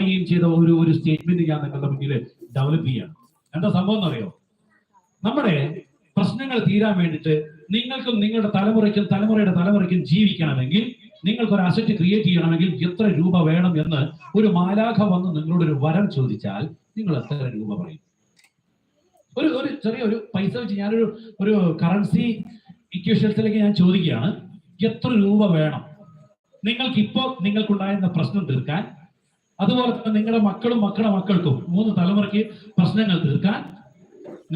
പറയുകയും ചെയ്ത ഒരു ഒരു സ്റ്റേറ്റ്മെന്റ് ഞാൻ നിങ്ങളുടെ മുന്നിൽ ഡെവലപ്പ് ചെയ്യാണ്. എന്താ സംഭവം എന്നറിയോ നമ്മുടെ പ്രശ്നങ്ങൾ തീരാൻ വേണ്ടിയിട്ട് നിങ്ങൾക്കും നിങ്ങളുടെ തലമുറയ്ക്കും തലമുറയുടെ തലമുറയ്ക്കും ജീവിക്കണമെങ്കിൽ നിങ്ങൾക്ക് ഒരു അസറ്റ് ക്രിയേറ്റ് ചെയ്യണമെങ്കിൽ എത്ര രൂപ വേണം എന്ന് ഒരു മാലാഖ വന്ന് നിങ്ങളോട് ഒരു വരം ചോദിച്ചാൽ നിങ്ങൾ എത്ര രൂപ പറയും? ഒരു ഒരു ചെറിയൊരു പൈസ വെച്ച് ഞാനൊരു ഒരു കറൻസി ഇക്വേഷൻസിലേക്ക് ഞാൻ ചോദിക്കുകയാണ്. എത്ര രൂപ വേണം? നിങ്ങൾക്ക് ഇപ്പോൾ നിങ്ങൾക്കുണ്ടായിരുന്ന പ്രശ്നം തീർക്കാൻ അതുപോലെ തന്നെ നിങ്ങളുടെ മക്കളും മക്കളുടെ മക്കൾക്കും മൂന്ന് തലമുറയ്ക്ക് പ്രശ്നങ്ങൾ തീർക്കാൻ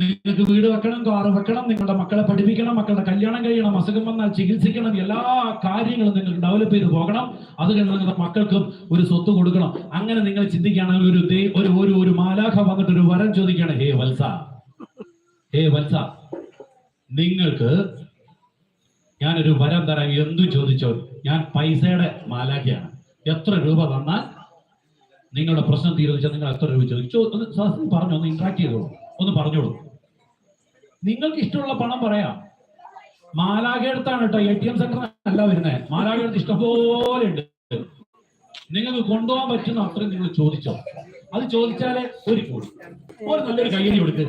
നിങ്ങൾക്ക് വീട് വെക്കണം കാറ് വെക്കണം നിങ്ങളുടെ മക്കളെ പഠിപ്പിക്കണം മക്കളുടെ കല്യാണം കഴിയണം അസുഖം വന്നാൽ ചികിത്സിക്കണം എല്ലാ കാര്യങ്ങളും നിങ്ങൾ ഡെവലപ്പ് ചെയ്ത് പോകണം. അത് കഴിഞ്ഞ് നിങ്ങളുടെ മക്കൾക്കും ഒരു സ്വത്ത് കൊടുക്കണം. അങ്ങനെ നിങ്ങൾ ചിന്തിക്കുകയാണെങ്കിൽ ഒരു ഒരു ഒരു ഒരു മാലാഖ വന്നിട്ട് ഒരു വരം ചോദിക്കുകയാണ് ഹേ വത്സ ഹേ വത്സ നിങ്ങൾക്ക് ഞാനൊരു വരം തരാം എന്തു ചോദിച്ചോ? ഞാൻ പൈസയുടെ മാലാഖയാണ്. എത്ര രൂപ തന്നാൽ നിങ്ങളുടെ പ്രശ്നം തീരുവെച്ചാൽ നിങ്ങൾ എത്ര രൂപ ചോദിച്ചു ഒന്ന് സഹസ്രം പറഞ്ഞു? ഒന്ന് ഇന്ററാക്ട് ചെയ്തോളൂ ഒന്ന് പറഞ്ഞോളൂ. നിങ്ങൾക്ക് ഇഷ്ടമുള്ള പണം പറയാം. മാലാഖയെടുത്താണ് കേട്ടോ. എ ടി എം സെന്റർ അല്ല വരുന്നത്. മാലാഖയെടുത്ത് ഇഷ്ടംപോലെ ഉണ്ട്. നിങ്ങൾക്ക് കൊണ്ടുപോകാൻ പറ്റുന്ന അത്രയും നിങ്ങൾ ചോദിച്ചോ. അത് ചോദിച്ചാലേ ഒരു കോടി. ഒരു നല്ലൊരു കയ്യടി കൊടുക്ക്.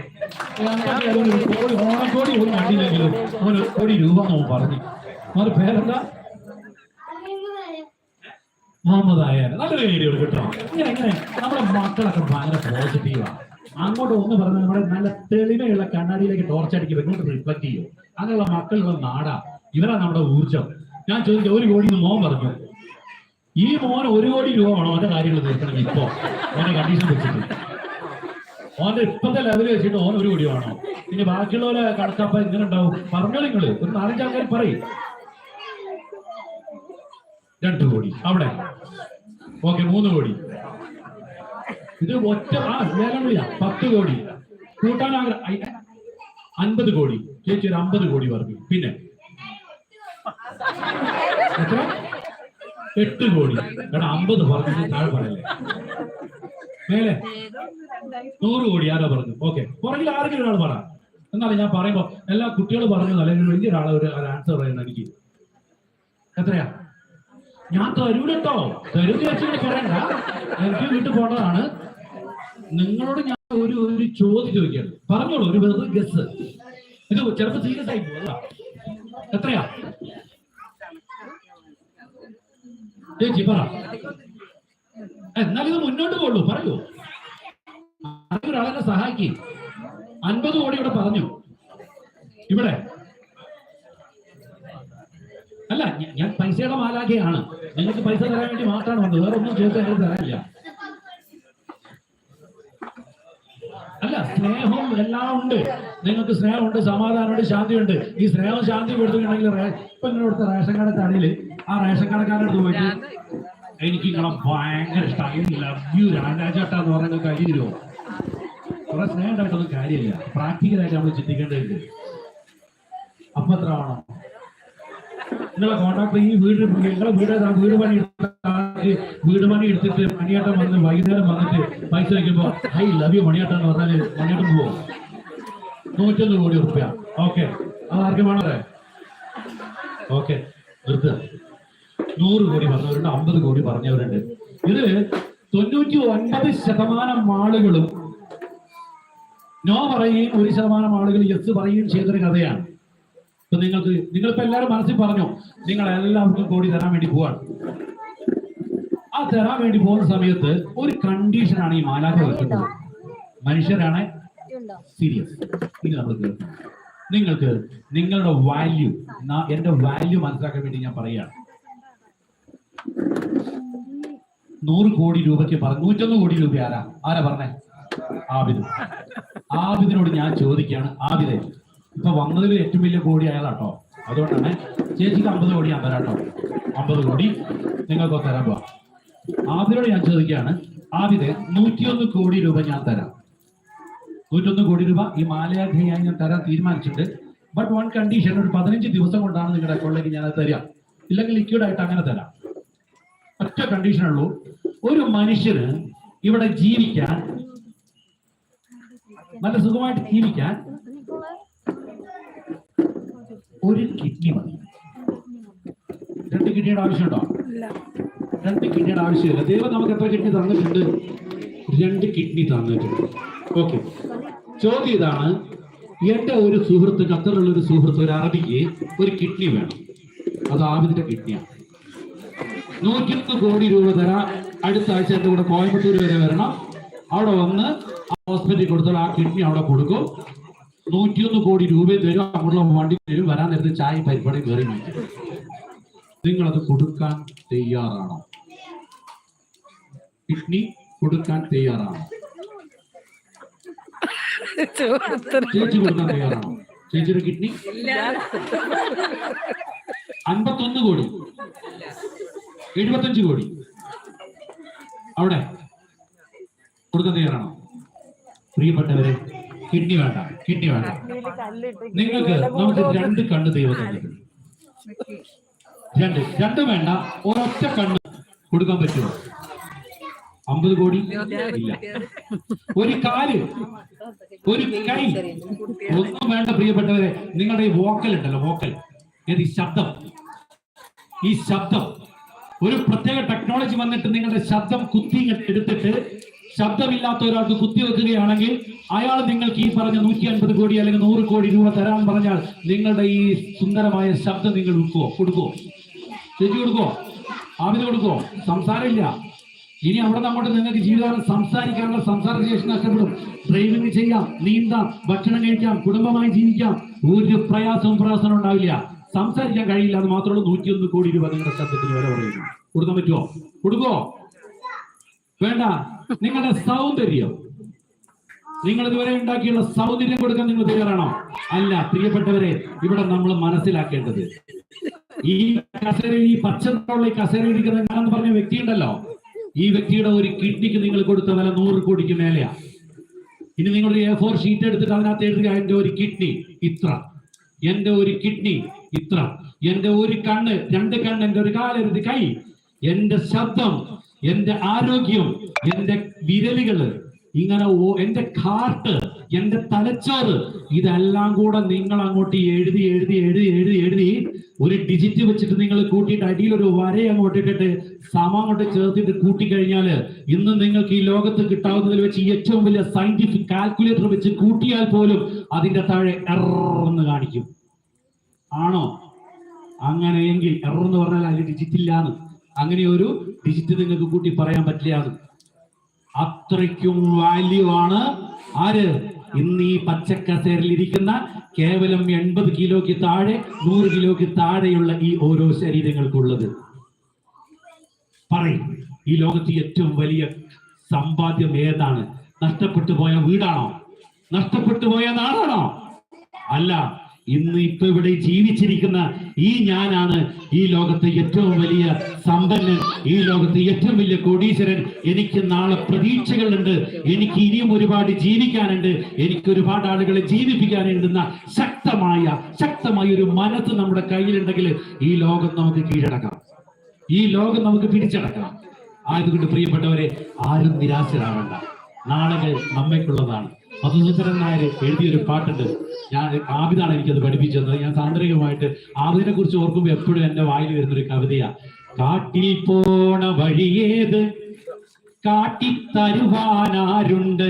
ഓണക്കോടി ഒരു വണ്ടിയിലെങ്കിലും ഒരു കോടി രൂപ എന്ന് പറഞ്ഞു. പേരെന്താ? മുഹമ്മദ് ആയാലും നല്ലൊരു വീഡിയോ കേട്ടോ. ഇങ്ങനെ ഇങ്ങനെ. നമ്മുടെ മക്കളൊക്കെ ഭയങ്കര പോസിറ്റീവാണ് അങ്ങോട്ട് ഒന്ന് പറഞ്ഞാൽ നമ്മുടെ നല്ല തെളിമയുള്ള കണ്ണാടിയിലേക്ക് ടോർച്ച് ടോർച്ചടിക്കും ഇങ്ങോട്ട് റിഫ്ലക്ട് ചെയ്യും. അങ്ങനെയുള്ള മക്കളുള്ള നാടാ. ഇവരാണ് നമ്മുടെ ഊർജം. ഞാൻ ചോദിച്ച ഒരു കോടി മോൻ പറഞ്ഞു. ഈ മോൻ ഒരു കോടി രൂപ വേണം? അവന്റെ കാര്യങ്ങൾ തീർക്കണം ഇപ്പോ. അവന്റെ കണ്ടീഷൻ വെച്ചിട്ട്. ഓന്റെ ഇപ്പത്തെ ലെവൽ വെച്ചിട്ട് ഓൻ ഒരു കോടി വേണോ? ഇനി ബാക്കിയുള്ളവരെ കണക്കാപ്പ ഇങ്ങനെ ഉണ്ടാവും. പറഞ്ഞോ നിങ്ങൾ. ഒരു നാലഞ്ചാൾക്കാർ പറയും. രണ്ട് കോടി. അവിടെ. ഓക്കെ മൂന്ന് കോടി. ഇത് ഒറ്റ ആ വേഗമില്ല പത്ത് കോടി. കൂട്ടാൻ ആഗ്രഹം അൻപത് കോടി. ചേച്ചി ഒരു അമ്പത് കോടി പറഞ്ഞു പിന്നെ. എട്ട് കോടി. എടാ അമ്പത് പറഞ്ഞു താഴെ പറയല്ലേ? മേലെ. നൂറ് കോടി ആരോ പറഞ്ഞു? ഓക്കെ. പുറകിൽ ആരെങ്കിലും ഒരാൾ പറ. എന്നാലും ഞാൻ പറയുമ്പോ എല്ലാ കുട്ടികളും പറഞ്ഞു അല്ലെങ്കിൽ വലിയ ഒരാളെ ഒരു ആൻസർ പറയുന്ന എനിക്ക്. എത്രയാ? ഞാൻ തരൂലട്ടോ തരൂന്ന് വെച്ചിട്ട് പറയണ്ട. എനിക്ക് വീട്ടിൽ പോണതാണ്. നിങ്ങളോട് ഞാൻ ഒരു ഒരു ചോദ്യം ചോദിക്കുകയാണ്. പറഞ്ഞോളൂ ഒരു വെറുതെ ഗസ് ഇത് ചിലപ്പോ സീരിയസ് ആയി പോകുക എത്രയാ? ചേച്ചി പറ. എന്നാലും ഇത് മുന്നോട്ട് പോകുള്ളൂ പറയൂ. ഒരാളെന്നെ സഹായിക്കും. അൻപത് കോടി ഇവിടെ പറഞ്ഞു. ഇവിടെ അല്ല ഞ- ഞാൻ പൈസയുടെ മാലാഖയാണ്. നിങ്ങൾക്ക് പൈസ തരാൻ വേണ്ടി മാത്രമാണ് വന്നത്. വേറെ ഒന്നും ചോദിച്ചാൽ ഞങ്ങൾ തരാനില്ല. അല്ല സ്നേഹം എല്ലാം ഉണ്ട്. നിങ്ങൾക്ക് സ്നേഹമുണ്ട് സമാധാനമുണ്ട് ശാന്തിയുണ്ട്. ഈ സ്നേഹം ശാന്തി കൊടുത്തിട്ടുണ്ടെങ്കിൽ ഇപ്പൊ നിങ്ങൾ കൊടുത്ത റേഷൻ കടത്താണെങ്കിൽ ആ റേഷൻ കടക്കാരുടെ അടുത്ത് പോയിട്ട് എനിക്ക് നിങ്ങളെ ഭയങ്കര ഇഷ്ടമായി ലവ് യു രാജാചേട്ടാ എന്ന് പറയുന്നത് കഴിഞ്ഞിരുമോ കുറെ സ്നേഹം ഉണ്ടായിട്ടൊന്നും കാര്യമില്ല. പ്രാക്ടിക്കലായിട്ട് നമ്മൾ ചിന്തിക്കേണ്ടതുണ്ട്. അപ്പൊ എത്ര വേണം നിങ്ങളെ കോണ്ടാക്ട് ഈ വീട് നിങ്ങളെ വീട്? വീട് പണി വീട് പണി എടുത്തിട്ട് മണിയാട്ടം വന്ന് വൈകുന്നേരം വന്നിട്ട് പൈസ വയ്ക്കുമ്പോ ഐ ലവ് യു മണിയാട്ടം എന്ന് പറഞ്ഞാൽ മണിയാട്ടം പോവും. നൂറ്റൊന്ന് കോടി റുപ്യ ഓക്കെ. അത് ആർക്കും വേണേ ഓക്കെ. നിർത്തുക നൂറ് കോടി പറഞ്ഞവരുണ്ട് അമ്പത് കോടി പറഞ്ഞവരുണ്ട്. ഇത് തൊണ്ണൂറ്റി ഒൻപത് ശതമാനം ആളുകളും നോ പറയുകയും ഒരു ശതമാനം ആളുകൾ യെസ് പറയുകയും ചെയ്തൊരു കഥയാണ്. നിങ്ങൾക്ക് നിങ്ങളിപ്പോ എല്ലാവരും മനസ്സിൽ പറഞ്ഞു നിങ്ങൾ എല്ലാവർക്കും കോടി തരാൻ വേണ്ടി പോവാണ്. ആ തരാൻ വേണ്ടി പോകുന്ന സമയത്ത് ഒരു കണ്ടീഷനാണ് ഈ മാലാഖ വെക്കുന്നത്. മനുഷ്യരാണ് സീരിയസ് ഇനി നമ്മൾ കേൾക്കും. നിങ്ങൾക്ക് നിങ്ങളുടെ വാല്യൂ എന്റെ വാല്യൂ മനസ്സിലാക്കാൻ വേണ്ടി ഞാൻ പറയുകയാണ്. നൂറ് കോടി രൂപയ്ക്ക് പറഞ്ഞു നൂറ്റൊന്ന് കോടി രൂപ ആരാ? ആരാ പറഞ്ഞേ? ആബിദ്. ആബിദിനോട് ഞാൻ ചോദിക്കുകയാണ്. ആബിദെ ഇപ്പൊ വന്നതിൽ ഏറ്റവും വലിയ കോടി അയാളാട്ടോ. അതുകൊണ്ടാണ് ചേച്ചിക്ക് അമ്പത് കോടി ഞാൻ തരാട്ടോ. അമ്പത് കോടി നിങ്ങൾക്ക് തരാൻ പോവാ. ആദ്യയോട് ഞാൻ ചോദിക്കുകയാണ് ആദ്യത്തെ നൂറ്റിയൊന്ന് കോടി രൂപ ഞാൻ തരാം. നൂറ്റൊന്ന് കോടി രൂപ ഈ മാലയാഖയായി ഞാൻ തരാൻ തീരുമാനിച്ചിട്ടുണ്ട്. ബട്ട് വൺ കണ്ടീഷൻ ഒരു പതിനഞ്ച് ദിവസം കൊണ്ടാണ് നിങ്ങളുടെ അക്കൗണ്ടിലേക്ക് ഞാൻ അത് തരാം ഇല്ലെങ്കിൽ ലിക്വിഡ് ആയിട്ട് അങ്ങനെ തരാം. ഒറ്റ കണ്ടീഷനുള്ളൂ ഒരു മനുഷ്യന് ഇവിടെ ജീവിക്കാൻ നല്ല സുഖമായിട്ട് ജീവിക്കാൻ ഒരു കിഡ്നി മതി. രണ്ട് കിഡ്നിയുടെ ആവശ്യമുണ്ടോ? രണ്ട് കിഡ്നിയുടെ ആവശ്യമില്ല. ദൈവം നമുക്ക് എത്ര കിഡ്നി തന്നിട്ടുണ്ട്? രണ്ട് കിഡ്നി തന്നിട്ടുണ്ട്. ഓക്കെ. ചോദ്യം ഇതാണ്. എന്റെ ഒരു സുഹൃത്ത് ഖത്തറിലുള്ള ഒരു സുഹൃത്ത് ഒരു അറബിക്ക് ഒരു കിഡ്നി വേണം. അത് ആവിദിന്റെ കിഡ്നിയാണ്. നൂറ്റിയൊന്ന് കോടി രൂപ തരാം. അടുത്ത ആഴ്ച എന്റെ കൂടെ കോയമ്പത്തൂർ വരെ വരണം. അവിടെ വന്ന് ഹോസ്പിറ്റലിൽ കൊടുത്താൽ ആ കിഡ്നി അവിടെ കൊടുക്കും. നൂറ്റിയൊന്ന് കോടി രൂപ തരും അങ്ങോട്ടുള്ള വണ്ടി തരും വരാൻ നേരത്തെ ചായ പരിപാടി കയറി മാറ്റും നിങ്ങളത് കൊടുക്കാൻ തയ്യാറാണോ? കിഡ്നി കൊടുക്കാൻ തയ്യാറാണോ? ചേച്ചി കൊടുക്കാൻ തയ്യാറാണോ? ചേച്ചിയുടെ കിഡ്നി? അൻപത്തൊന്ന് കോടി. എഴുപത്തഞ്ച് കോടി. അവിടെ കൊടുക്കാൻ തയ്യാറാണോ? പ്രിയപ്പെട്ടവരെ കിഡ്നി വേണ്ട കിഡ്നി വേണ്ട. നിങ്ങൾക്ക് നമുക്ക് രണ്ട് കണ്ണ് ദൈവം രണ്ട് രണ്ട് വേണ്ട ഒരൊറ്റ കണ്ണ് കൊടുക്കാൻ പറ്റുമോ? അമ്പത് കോടി ഇല്ല. ഒരു കാൽ ഒരു കൈ. ഒന്നും വേണ്ട പ്രിയപ്പെട്ടവരെ നിങ്ങളുടെ ഈ വോക്കൽ ഉണ്ടല്ലോ വോക്കൽ. ഏത് ഈ ശബ്ദം? ഈ ശബ്ദം. ഒരു പ്രത്യേക ടെക്നോളജി വന്നിട്ട് നിങ്ങളുടെ ശബ്ദം കുത്തി എടുത്തിട്ട് ശബ്ദമില്ലാത്ത ഒരാൾക്ക് കുത്തി വെക്കുകയാണെങ്കിൽ അയാൾ നിങ്ങൾക്ക് ഈ പറഞ്ഞ നൂറ്റി അൻപത് കോടി അല്ലെങ്കിൽ നൂറ് കോടി രൂപ തരാൻ പറഞ്ഞാൽ നിങ്ങളുടെ ഈ സുന്ദരമായ ശബ്ദം നിങ്ങൾ ഉൾക്കോ കൊടുക്കോ ചേച്ചി കൊടുക്കോ ആവിന് കൊടുക്കോ സംസാരമില്ല. ഇനി അവിടെ അങ്ങോട്ട് നിങ്ങൾക്ക് ജീവിതം സംസാരിക്കാനുള്ള സംസാര ശേഷി നഷ്ടപ്പെടും. ഡ്രൈവിംഗ് ചെയ്യാം നീന്താം ഭക്ഷണം കഴിക്കാം കുടുംബമായി ജീവിക്കാം. ഒരു പ്രയാസവും പ്രയാസവും ഉണ്ടാവില്ല. സംസാരിക്കാൻ കഴിയില്ല അത് മാത്രമല്ല നൂറ്റിയൊന്ന് കോടി രൂപ നിങ്ങളുടെ ശബ്ദത്തിന് വരെ പറയുന്നു. കൊടുക്കാൻ പറ്റുമോ? കൊടുക്കോ വേണ്ട. നിങ്ങളുടെ സൗന്ദര്യം. നിങ്ങൾ ഇതുവരെ ഉണ്ടാക്കിയുള്ള സൗന്ദര്യം കൊടുക്കാൻ നിങ്ങൾ തയ്യാറാണോ? അല്ല പ്രിയപ്പെട്ടവരെ ഇവിടെ നമ്മൾ മനസ്സിലാക്കേണ്ടത്. ഈ കസേരയിൽ ഈ പച്ചനിറമുള്ള ഈ കസേരയിൽ ഇരിക്കുന്ന ഞാനെന്ന് പറഞ്ഞ വ്യക്തി ഉണ്ടല്ലോ ഈ വ്യക്തിയുടെ ഒരു കിഡ്നിക്ക് നിങ്ങൾ കൊടുത്ത വില നൂറ് കോടിക്ക് മേലെയാ. ഇനി നിങ്ങൾ എ ഫോർ ഷീറ്റ് എടുത്തിട്ട് അതിനകത്ത് എഴുതുക എന്റെ ഒരു കിഡ്നി ഇത്ര. എന്റെ ഒരു കിഡ്നി ഇത്ര. എന്റെ ഒരു കണ്ണ് രണ്ട് കണ്ണ് എന്റെ ഒരു കാലെടുത്ത് കൈ. എന്റെ ശബ്ദം എന്റെ ആരോഗ്യം എന്റെ വിരലുകൾ ഇങ്ങനെ എന്റെ കാർട്ട് എന്റെ തലച്ചോറ് ഇതെല്ലാം കൂടെ നിങ്ങൾ അങ്ങോട്ട് എഴുതി എഴുതി എഴുതി എഴുതി എഴുതി ഒരു ഡിജിറ്റ് വെച്ചിട്ട് നിങ്ങൾ കൂട്ടിയിട്ട് അടിയിൽ ഒരു വര അങ്ങോട്ട് ഇട്ടിട്ട് സമ അങ്ങോട്ട് ചേർത്തിട്ട് കൂട്ടിക്കഴിഞ്ഞാൽ ഇന്ന് നിങ്ങൾക്ക് ഈ ലോകത്ത് കിട്ടാവുന്നതിൽ വെച്ച് ഏറ്റവും വലിയ സയന്റിഫിക് കാൽക്കുലേറ്റർ വെച്ച് കൂട്ടിയാൽ പോലും അതിന്റെ താഴെ എറന്ന് കാണിക്കും. ആണോ? അങ്ങനെയെങ്കിൽ എറർ എന്ന് പറഞ്ഞാൽ അതിൽ ഡിജിറ്റ് ഇല്ലാന്ന്. അങ്ങനെ ഒരു ഡിജിറ്റ് നിങ്ങൾക്ക് കൂട്ടി പറയാൻ പറ്റില്ലാന്ന് അത്രയ്ക്കും വാല്യൂ ആണ്. ആര്? ഇന്ന് ഈ പച്ചക്കസേരയിൽ ഇരിക്കുന്ന കേവലം എൺപത് കിലോയ്ക്ക് താഴെ നൂറ് കിലോയ്ക്ക് താഴെയുള്ള ഈ ഓരോ ശരീരങ്ങൾക്കുള്ളത്. പറയും ഈ ലോകത്ത് ഏറ്റവും വലിയ സമ്പാദ്യം ഏതാണ്? നഷ്ടപ്പെട്ടു പോയ വീടാണോ? നഷ്ടപ്പെട്ടു പോയ നാടാണോ? അല്ല ഇന്ന് ഇപ്പൊ ഇവിടെ ജീവിച്ചിരിക്കുന്ന ഈ ഞാനാണ് ഈ ലോകത്തെ ഏറ്റവും വലിയ സമ്പന്നൻ ഈ ലോകത്തെ ഏറ്റവും വലിയ കോടീശ്വരൻ. എനിക്ക് നാളെ പ്രതീക്ഷകളുണ്ട് എനിക്ക് ഇനിയും ഒരുപാട് ജീവിക്കാനുണ്ട് എനിക്ക് ഒരുപാട് ആളുകളെ ജീവിപ്പിക്കാനുണ്ടെന്ന ശക്തമായ ശക്തമായ ഒരു മനസ്സ് നമ്മുടെ കയ്യിലുണ്ടെങ്കിൽ ഈ ലോകം നമുക്ക് കീഴടക്കാം. ഈ ലോകം നമുക്ക് പിടിച്ചടക്കാം. ആയതുകൊണ്ട് പ്രിയപ്പെട്ടവരെ ആരും നിരാശരാവണ്ട. നാളെ നമ്മയ്ക്കുള്ളതാണ്. മധുസൂദരൻ നായർ എഴുതിയൊരു പാട്ടുണ്ട്. ഞാൻ ആബിദാണ് എനിക്കത് പഠിപ്പിച്ചത്. ഞാൻ സാന്ദ്രികമായിട്ട് ആബിദിനെ കുറിച്ച് ഓർക്കുമ്പോൾ എപ്പോഴും എന്റെ വായിൽ വരുന്നൊരു കവിതയാ. കാട്ടിൽ പോണ വഴിയേത് കാട്ടിത്തരുവാനാരുണ്ട്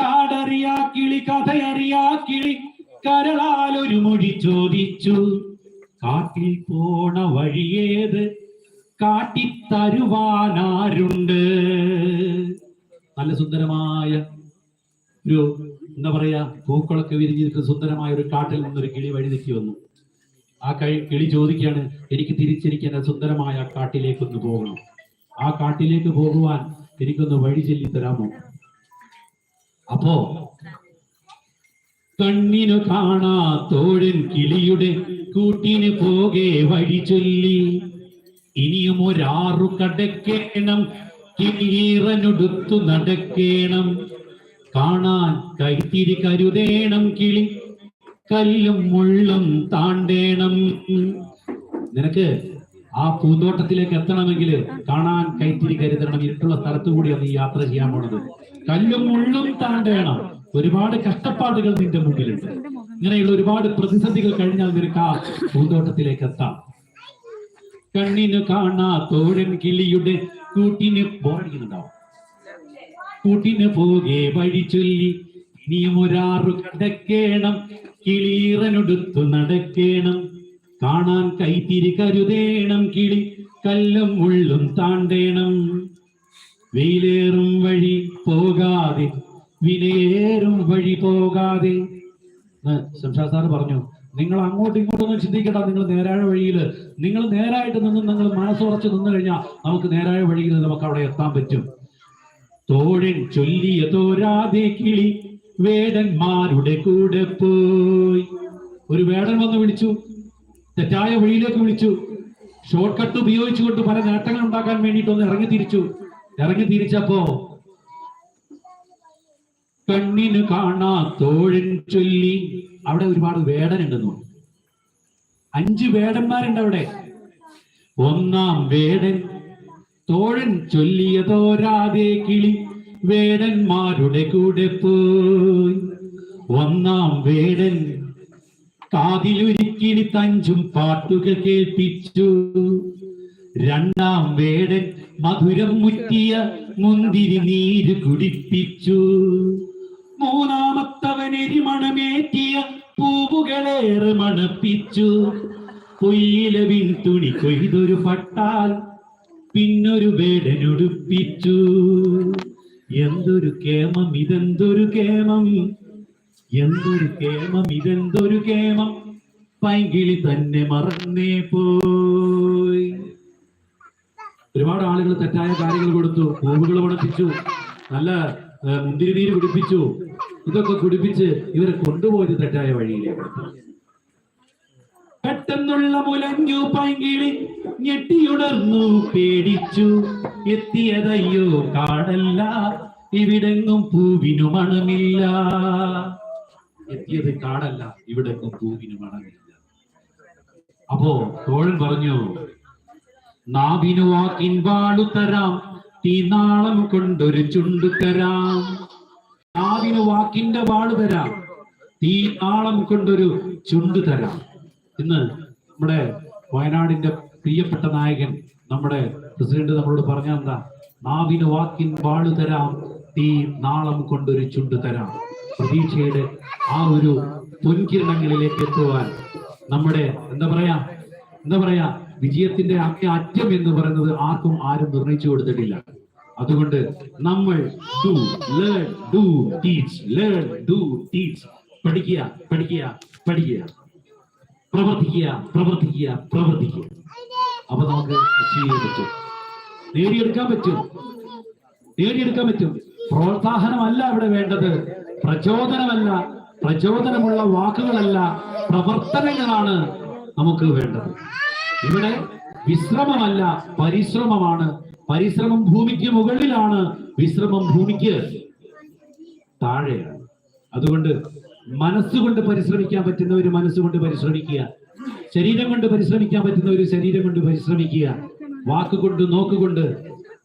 കാടറിയാ കിളി കഥയറിയാ കിളി കരളാലൊരു മൊഴി ചോദിച്ചു. കാട്ടിൽ പോണ വഴിയേത് കാട്ടിത്തരുവാനാരുണ്ട് നല്ല സുന്ദരമായ ഒരു എന്താ പറയാ പൂക്കളൊക്കെ വിരിഞ്ഞിരിക്കുന്ന സുന്ദരമായ ഒരു കാട്ടിൽ നിന്നൊരു കിളി വഴി തെറ്റി വന്നു. ആ കഴി കിളി ചോദിക്കുകയാണ് എനിക്ക് തിരിച്ചെനിക്ക് എന്റെ സുന്ദരമായ കാട്ടിലേക്ക് കാട്ടിലേക്കൊന്ന് പോകണം. ആ കാട്ടിലേക്ക് പോകുവാൻ എനിക്കൊന്ന് വഴി ചെല്ലി തരാമോ? അപ്പോ കണ്ണിനു കാണാത്തോഴൻ തോഴൻ കിളിയുടെ കൂട്ടിന് പോകെ വഴി ചൊല്ലി. ഇനിയും ഒരാറു കടക്കേണം കിളീറനൊടുത്തു നടക്കേണം. കാണാൻ കൈത്തിരി കരുതേണം കിളി. കല്ലും മുള്ളും താണ്ടേണം. നിനക്ക് ആ പൂന്തോട്ടത്തിലേക്ക് എത്തണമെങ്കിൽ കാണാൻ കൈത്തിരി കരുതണം ഇരുട്ടുള്ള സ്ഥലത്തു കൂടിയാണ് അത് യാത്ര ചെയ്യാൻ പോണത്. കല്ലും മുള്ളും താണ്ടേണം. ഒരുപാട് കഷ്ടപ്പാടുകൾ നിന്റെ മുമ്പിലുണ്ട്. ഇങ്ങനെയുള്ള ഒരുപാട് പ്രതിസന്ധികൾ കഴിഞ്ഞാൽ നിനക്ക് ആ പൂന്തോട്ടത്തിലേക്ക് എത്താം. കണ്ണിന് കാണാ തോഴൻ കിളിയുടെ കൂട്ടിന് ബോറടിക്കുന്നുണ്ടാവും കൂട്ടിന് പോകെ വഴി ചൊല്ലി. ഇനിയും ഒരാറു കടക്കേണം. കിളീറനൊടുത്തു നടക്കേണം. കാണാൻ കൈത്തിരി കരുതേണം. കിളി കല്ലും ഉള്ളും താണ്ടേണം. വെയിലേറും വഴി പോകാതെ വിലയേറും വഴി പോകാതെ. ശംഷാ സാറ് പറഞ്ഞു നിങ്ങൾ അങ്ങോട്ടും ഇങ്ങോട്ടൊന്നും ചിന്തിക്കണ്ട. നിങ്ങൾ നേരായ വഴിയിൽ നിങ്ങൾ നേരായിട്ട് നിന്ന് നിങ്ങൾ മനസ്സുറച്ച് നിന്ന് കഴിഞ്ഞാൽ നമുക്ക് നേരായ വഴിയിൽ നമുക്ക് അവിടെ എത്താൻ പറ്റും. തോഴൻ ചൊല്ലിയ തോരാതെ കിളി വേടന്മാരുടെ കൂടെ പോയി. ഒരു വേടൻ വന്ന് വിളിച്ചു തെറ്റായ വഴിയിലേക്ക് വിളിച്ചു. ഷോർട്ട് കട്ട് ഉപയോഗിച്ചുകൊണ്ട് പല നേട്ടങ്ങൾ ഉണ്ടാക്കാൻ വേണ്ടിട്ടൊന്ന് ഇറങ്ങി തിരിച്ചു. ഇറങ്ങി തിരിച്ചപ്പോ കണ്ണിന് കാണാ തോഴൻ ചൊല്ലി. അവിടെ ഒരുപാട് വേടൻ ഉണ്ടെന്നു അഞ്ച് വേടന്മാരുണ്ട് അവിടെ. ഒന്നാം വേടൻ തോഴൻ ചൊല്ലിയതോരാതെ കിളി വേടന്മാരുടെ കൂടെ പോയി. ഒന്നാം വേടൻ കാതിലൊരുക്കിളി തഞ്ചും പാട്ടുകൾ കേൾപ്പിച്ചു. രണ്ടാം വേടൻ മധുരം മുറ്റിയ മുന്തിരി നീര് കുടിപ്പിച്ചു. മൂന്നാമത്തവൻ എരിമണമേറ്റിയ പൂവുകളേറെ മണപ്പിച്ചു. പൊയ്യിലവിൻ തുണി കൊയ്തൊരു പട്ടാൽ പിന്നൊരു വേടനൊടുപ്പിച്ചു എന്തൊരു കേമം ഇതെന്തൊരു കേമം? എന്തൊരു കേമം ഇതെന്തൊരു കേമം? പൈങ്കിളി തന്നെ മറന്നേ പോയി. ഒരുപാട് ആളുകൾ തെറ്റായ കാര്യങ്ങൾ കൊടുത്തു പൂവുകൾ ഉണപ്പിച്ചു നല്ല മുന്തിരി നീര് കുടിപ്പിച്ചു ഇതൊക്കെ കുടിപ്പിച്ച് ഇവരെ കൊണ്ടുപോയത് തെറ്റായ വഴിയിലേക്ക്. പെട്ടെന്നുള്ള മുലഞ്ഞു പൈങ്കിളി ഞെട്ടിയുണർന്നു പേടിച്ചു. എത്തിയതയ്യോ കാടല്ല. ഇവിടെങ്ങും പൂവിനു മണമില്ല. എത്തിയത് കാടല്ല ഇവിടെങ്ങും പൂവിനു മണമില്ല. അപ്പോ തോഴൻ പറഞ്ഞു നാവിനു വാക്കിൻ വാളു തരാം തീ നാളം കൊണ്ടൊരു ചുണ്ടു തരാം. നാവിനു വാക്കിന്റെ വാളു തരാം തീ നാളം കൊണ്ടൊരു ചുണ്ടു തരാം. ഇന്ന് നമ്മുടെ വയനാടിന്റെ പ്രിയപ്പെട്ട നായകൻ നമ്മുടെ പ്രസിഡന്റ് നമ്മളോട് പറഞ്ഞ എന്താ? നാവിന് വാക്കിൻ വാളു തരാം തീ നാളം കൊണ്ടൊരു ചുണ്ട് തരാം. പ്രതീക്ഷയുടെ ആ ഒരു പൊൻകിരണങ്ങളിലേക്ക് എത്തുവാൻ നമ്മുടെ എന്താ പറയാ? എന്താ പറയാ? വിജയത്തിന്റെ അങ്ങേ അറ്റം എന്ന് പറയുന്നത് ആർക്കും ആരും നിർണയിച്ചു കൊടുത്തിട്ടില്ല. അതുകൊണ്ട് നമ്മൾ to learn to teach learn to teach പഠിക്കുക പഠിക്കുക പഠിക്കുക. പ്രവർത്തിക്കുക പ്രവർത്തിക്കുക പ്രവർത്തിക്കുക. അപ്പൊ നമുക്ക് ചെയ്യാൻ പറ്റും നേടിയെടുക്കാൻ പറ്റും. നേടിയെടുക്കാൻ പറ്റും. പ്രോത്സാഹനമല്ല ഇവിടെ വേണ്ടത്. പ്രചോദനമല്ല. പ്രചോദനമുള്ള വാക്കുകളല്ല. പ്രവർത്തനങ്ങളാണ് നമുക്ക് വേണ്ടത്. ഇവിടെ വിശ്രമമല്ല പരിശ്രമമാണ്. പരിശ്രമം ഭൂമിക്ക് മുകളിലാണ്. വിശ്രമം ഭൂമിക്ക് താഴെയാണ്. അതുകൊണ്ട് മനസ്സുകൊണ്ട് പരിശ്രമിക്കാൻ പറ്റുന്ന ഒരു മനസ്സുകൊണ്ട് പരിശ്രമിക്കുക. ശരീരം കൊണ്ട് പരിശ്രമിക്കാൻ പറ്റുന്നവർ ശരീരം കൊണ്ട് പരിശ്രമിക്കുക. വാക്കുകൊണ്ട് നോക്കുകൊണ്ട്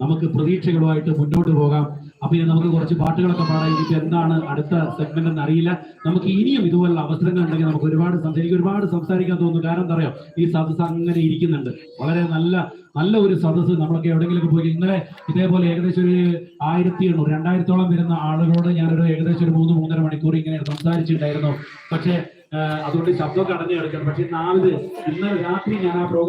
നമുക്ക് പ്രതീക്ഷകളുമായിട്ട് മുന്നോട്ട് പോകാം. അപ്പൊ ഇനി നമുക്ക് കുറച്ച് പാട്ടുകളൊക്കെ പാടാം. ഇനിയിപ്പോ എന്താണ് അടുത്ത സെഗ്മെന്റ് എന്ന് അറിയില്ല. നമുക്ക് ഇനിയും ഇതുപോലുള്ള അവസരങ്ങൾ ഉണ്ടെങ്കിൽ നമുക്ക് ഒരുപാട് എനിക്ക് ഒരുപാട് സംസാരിക്കാൻ തോന്നുന്നു. കാരണം എന്താ പറയാ ഈ സദസ് അങ്ങനെ ഇരിക്കുന്നുണ്ട്. വളരെ നല്ല നല്ല ഒരു സദസ്സ് നമ്മളൊക്കെ എവിടെയെങ്കിലും പോയി ഇന്നലെ ഇതേപോലെ ഏകദേശം ഒരു ആയിരത്തി എണ്ണൂറ് രണ്ടായിരത്തോളം വരുന്ന ആളുകളോട് ഞാനൊരു ഏകദേശം ഒരു മൂന്ന് മൂന്നര മണിക്കൂർ ഇങ്ങനെ സംസാരിച്ചിട്ടുണ്ടായിരുന്നു. പക്ഷേ അതുകൊണ്ട് ശബ്ദമൊക്കെ അടഞ്ഞു കിടക്കണം പക്ഷെ നാല് ഇന്നലെ രാത്രി ഞാൻ ആ പ്രോഗ്രാം